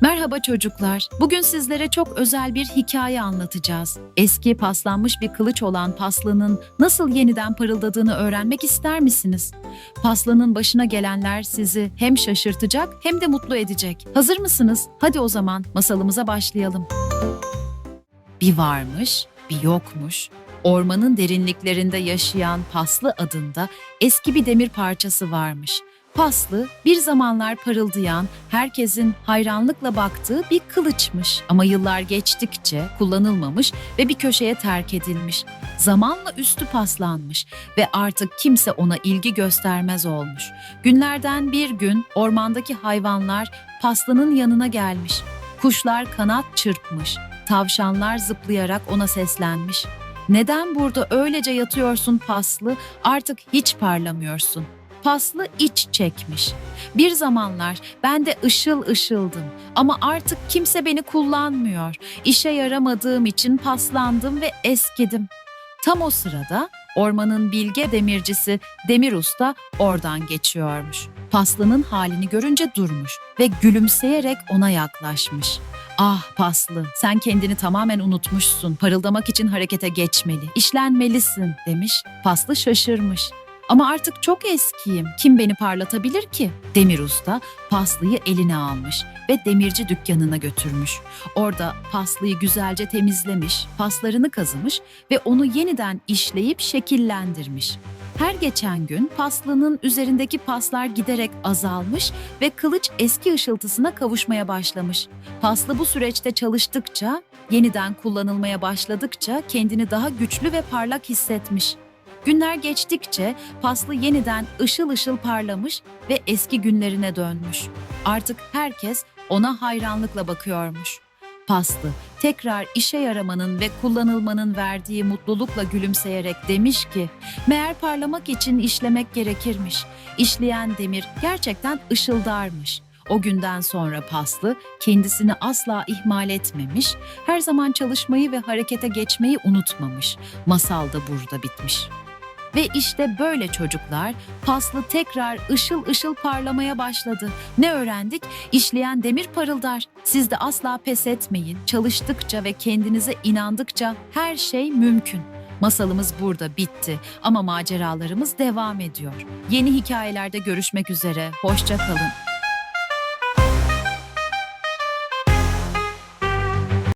Merhaba çocuklar. Bugün sizlere çok özel bir hikaye anlatacağız. Eski paslanmış bir kılıç olan Paslı'nın nasıl yeniden parıldadığını öğrenmek ister misiniz? Paslı'nın başına gelenler sizi hem şaşırtacak hem de mutlu edecek. Hazır mısınız? Hadi o zaman masalımıza başlayalım. Bir varmış, bir yokmuş. Ormanın derinliklerinde yaşayan Paslı adında eski bir demir parçası varmış. Paslı bir zamanlar parıldayan, herkesin hayranlıkla baktığı bir kılıçmış. Ama yıllar geçtikçe kullanılmamış ve bir köşeye terk edilmiş. Zamanla üstü paslanmış ve artık kimse ona ilgi göstermez olmuş. Günlerden bir gün ormandaki hayvanlar Paslı'nın yanına gelmiş. Kuşlar kanat çırpmış, tavşanlar zıplayarak ona seslenmiş. Neden burada öylece yatıyorsun paslı, artık hiç parlamıyorsun. Paslı iç çekmiş. Bir zamanlar ben de ışıl ışıldım ama artık kimse beni kullanmıyor. İşe yaramadığım için paslandım ve eskidim. Tam o sırada ormanın bilge demircisi Demir Usta oradan geçiyormuş. Paslı'nın halini görünce durmuş ve gülümseyerek ona yaklaşmış. Ah Paslı, sen kendini tamamen unutmuşsun. Parıldamak için harekete geçmeli, işlenmelisin demiş. Paslı şaşırmış. Ama artık çok eskiyim. Kim beni parlatabilir ki? Demir Usta Paslı'yı eline almış ve demirci dükkanına götürmüş. Orada Paslı'yı güzelce temizlemiş, paslarını kazımış ve onu yeniden işleyip şekillendirmiş. Her geçen gün Paslı'nın üzerindeki paslar giderek azalmış ve kılıç eski ışıltısına kavuşmaya başlamış. Paslı bu süreçte çalıştıkça, yeniden kullanılmaya başladıkça kendini daha güçlü ve parlak hissetmiş. Günler geçtikçe Paslı yeniden ışıl ışıl parlamış ve eski günlerine dönmüş. Artık herkes ona hayranlıkla bakıyormuş. Paslı tekrar işe yaramanın ve kullanılmanın verdiği mutlulukla gülümseyerek demiş ki, meğer parlamak için işlemek gerekirmiş. İşleyen demir gerçekten ışıldarmış. O günden sonra Paslı kendisini asla ihmal etmemiş, her zaman çalışmayı ve harekete geçmeyi unutmamış. Masal da burada bitmiş. Ve işte böyle çocuklar paslı tekrar ışıl ışıl parlamaya başladı. Ne öğrendik? İşleyen demir parıldar. Siz de asla pes etmeyin. Çalıştıkça ve kendinize inandıkça her şey mümkün. Masalımız burada bitti ama maceralarımız devam ediyor. Yeni hikayelerde görüşmek üzere. Hoşça kalın.